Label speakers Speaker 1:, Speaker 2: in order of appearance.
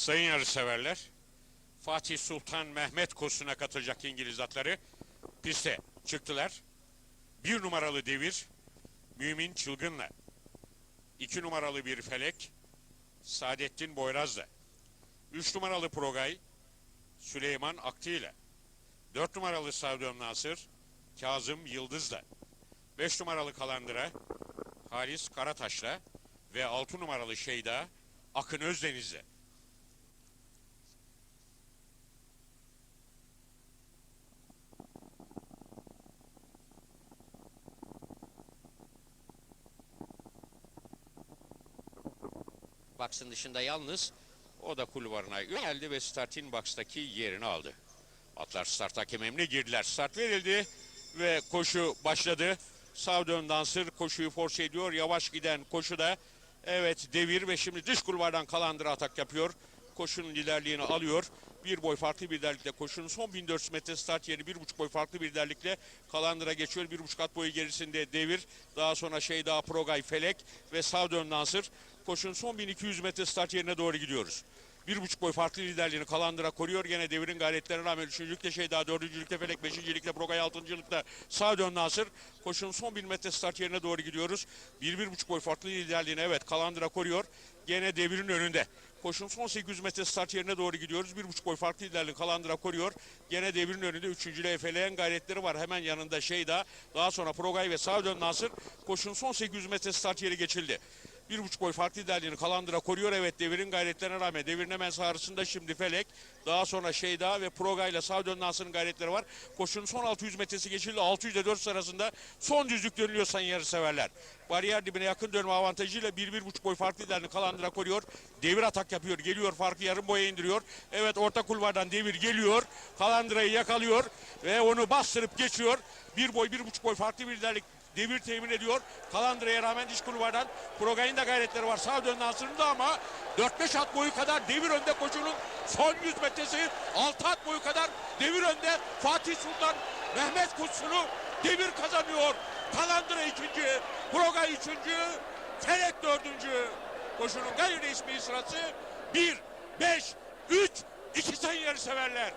Speaker 1: Sayın yarışseverler, Fatih Sultan Mehmet kursuna katılacak İngiliz atları piste çıktılar. Bir numaralı devir Mümin Çılgın'la. iki numaralı bir felek Saadettin Boyraz'la. Üç numaralı Progay Süleyman Akti ile. Dört numaralı Savdom Nasır Kazım Yıldız'la. Beş numaralı Kalandıra Halis Karataş'la ve altı numaralı Şeyda Akın Özdeniz'le. Box'ın dışında yalnız o da kulvarına geldi ve starting box'taki yerini aldı. Atlar start hakememle girdiler. Start verildi ve koşu başladı. Savdön Dansır koşuyu force ediyor. Yavaş giden koşuda evet devir ve şimdi dış kulvardan kalandıra atak yapıyor. Koşunun liderliğini alıyor. Bir boy farklı bir derlikle koşunun son 1400 metre start yeri bir buçuk boy farklı bir derlikle Kalandıra geçiyor. Bir buçuk at boyu gerisinde devir. Daha sonra şey daha Progay Felek ve Savdön Dansır. Koşunun son 1200 metre start yerine doğru gidiyoruz. Bir buçuk boy farklı liderliğini Kalandıra koruyor. Gene devirin gayretlerine rağmen üçüncülükte şey daha dördüncülükte Felek, beşincilikte Progay, altıncılıkta sağ dön Nasır. Koşunun son bin metre start yerine doğru gidiyoruz. Bir, bir buçuk boy farklı liderliğini evet Kalandıra koruyor. Gene devirin önünde. Koşun son 800 metre start yerine doğru gidiyoruz. Bir buçuk boy farklı liderliğini Kalandıra koruyor. Gene devirin önünde üçüncüle efeleyen gayretleri var. Hemen yanında Şeyda. Daha sonra Progay ve Savdön Nasır. Koşun son 800 metre start yeri geçildi. Bir buçuk boy farklı liderliğini Kalandıra koruyor. Evet devirin gayretlerine rağmen devirin hemen sağrısında şimdi Felek. Daha sonra Şeyda ve Proga ile Savdön Nasır'ın gayretleri var. Koşunun son 600 metresi geçildi. 600 ile 4 arasında son düzlük dönülüyor sayın yarı severler. Bariyer dibine yakın dönme avantajıyla bir, bir buçuk boy farklı liderliğini Kalandıra koruyor. Devir atak yapıyor. Geliyor farkı yarım boya indiriyor. Evet orta kulvardan devir geliyor. Kalandıra'yı yakalıyor ve onu bastırıp geçiyor. Bir boy bir buçuk boy farklı bir liderlik devir temin ediyor. Kalandıra'ya rağmen diş kulvardan Progay'ın da gayretleri var. Sağ dön Nasır'ın ama 4-5 at boyu kadar devir önde koşunun son 100 metresi 6 at boyu kadar devir önde Fatih Sultan Mehmet Kutsu'nu devir kazanıyor. Kalandıra ikinci, Progay üçüncü, Felek dördüncü. Koşunun gayri resmi sırası 1, 5, 3, 2 sayın yarı severler.